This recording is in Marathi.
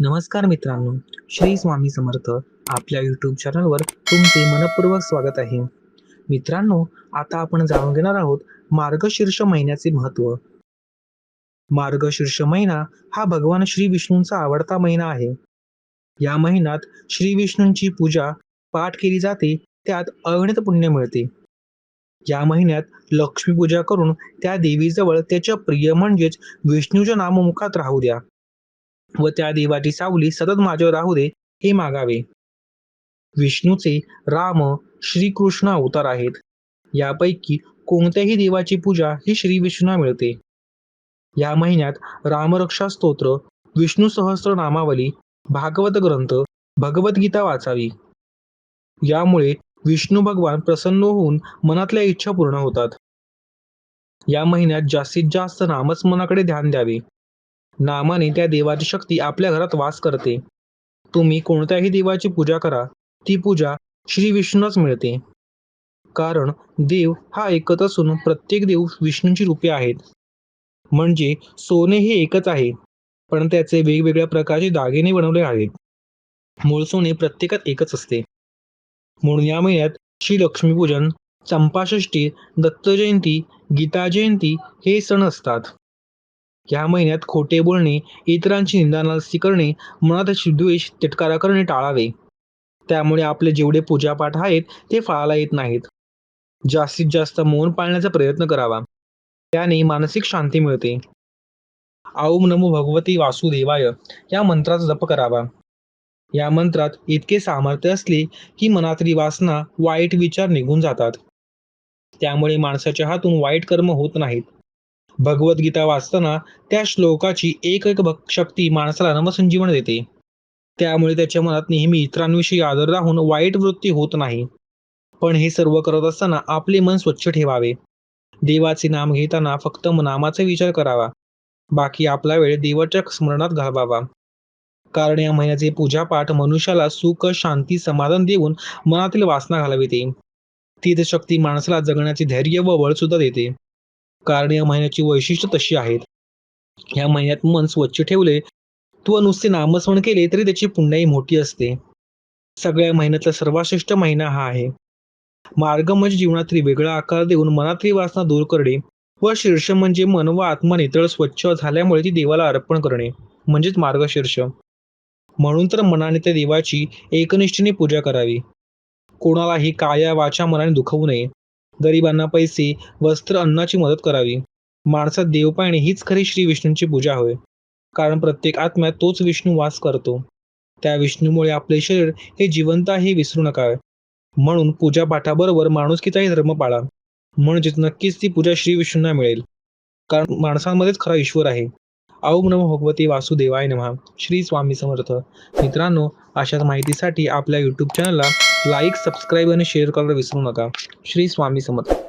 नमस्कार मित्रांनो श्री स्वामी समर्थ आपल्या यूट्यूब चॅनलवर तुमचे मनपूर्वक स्वागत आहे. मित्रांनो आता आपण जाणून घेणार आहोत मार्गशीर्ष महिन्याचे महत्त्व. मार्गशीर्ष महिना हा भगवान श्री विष्णूंचा आवडता महिना आहे. या महिन्यात श्री विष्णूंची पूजा पाठ केली जाते त्यात अगणित पुण्य मिळते. या महिन्यात लक्ष्मी पूजा करून त्या देवीजवळ त्याच्या प्रिय म्हणजेच विष्णूच्या नाममुखात राहू द्या. व त्या देवाची सावली सतत माझ्यावर राहू दे हे मागावे. विष्णूचे राम श्रीकृष्ण अवतार आहेत. यापैकी कोणत्याही देवाची पूजा ही श्री विष्णूला मिळते. या महिन्यात रामरक्षा स्तोत्र विष्णू सहस्र नामावली भागवत ग्रंथ भगवद्गीता वाचावी. यामुळे विष्णू भगवान प्रसन्न होऊन मनातल्या इच्छा पूर्ण होतात. या महिन्यात जास्तीत जास्त नामस्मनाकडे ध्यान द्यावे. नामाने त्या देवाची शक्ती आपल्या घरात वास करते. तुम्ही कोणत्याही देवाची पूजा करा. ती पूजा श्री विष्णूच मिळते. कारण देव हा एकच असून प्रत्येक देव विष्णूंची रूपे आहेत. म्हणजे सोने हे एकच आहे. पण त्याचे वेगवेगळ्या प्रकारचे दागिने बनवले आहेत. मूळ सोने प्रत्येकात एकच असते. म्हणून या महिन्यात श्री लक्ष्मीपूजन चंपाषष्ठी दत्त जयंती गीता जयंती हे सण असतात. या महिन्यात खोटे बोलणे इतरांची निंदानास्ती करणे मनात द्वेष तिटकारा करणे टाळावे. त्यामुळे आपले जेवढे पूजापाठ आहेत ते फळाला येत नाहीत. जास्तीत जास्त मौन पाळण्याचा प्रयत्न करावा. त्याने मानसिक शांती मिळते. औम नमो भगवती वासुदेवाय या मंत्राचा जप करावा. या मंत्रात इतके सामर्थ्य असले की मनातली वासना वाईट विचार निघून जातात. त्यामुळे माणसाच्या हातून वाईट कर्म होत नाहीत. भगवद्गीता वाचताना त्या श्लोकाची एक एक शक्ती माणसाला नवसंजीवन देते. त्यामुळे त्याच्या मनात नेहमी इतरांविषयी आदर राहून वाईट वृत्ती होत नाही. पण हे सर्व करत असताना आपले मन स्वच्छ ठेवावे. देवाचे नाम घेताना फक्त नामाचा विचार करावा. बाकी आपला वेळ देवाच्या स्मरणात घालवावा. कारण या महिन्याचे पूजापाठ मनुष्याला सुख शांती समाधान देऊन मनातील वासना घालविते. तीच शक्ती माणसाला जगण्याचे धैर्य व बळ सुद्धा देते. कारण या महिन्याची वैशिष्ट्य तशी आहेत. या महिन्यात मन स्वच्छ ठेवले व नुसते नामस्मरण केले तरी त्याची पुण्याही मोठी असते. सगळ्या महिन्यातला सर्वात श्रेष्ठ महिना हा आहे. मार्ग म्हणजे जीवनातील वेगळा आकार देऊन मनातली वासना दूर करणे व शीर्ष म्हणजे मन व आत्मा नितळ स्वच्छ झाल्यामुळे ती देवाला अर्पण करणे म्हणजेच मार्गशीर्ष म्हणून तर मनाने त्या देवाची एकनिष्ठेने पूजा करावी. कोणालाही काया वाचा मनाने दुखवू नये. गरिबांना पैसे वस्त्र अन्नाची मदत करावी. माणसात देव पाहणे हीच खरी श्री विष्णूंची पूजा होय. कारण प्रत्येक आत्म्यात तोच विष्णू वास करतो. त्या विष्णूमुळे आपले शरीर हे जिवंत आहे हे विसरू नका. म्हणून पूजा पाठाबरोबर माणुसकीचाही धर्म पाळा. म्हणजेच नक्कीच ती पूजा श्री विष्णूंना मिळेल. कारण माणसांमध्येच खरा ईश्वर आहे. औम नम भगवती वासुदेवाय नमः. श्री स्वामी समर्थ. मित्रांनो अशाच माहितीसाठी आपल्या यूट्यूब चॅनलला लाईक सबस्क्राईब आणि शेअर करायला विसरू नका. श्री स्वामी समर्थ.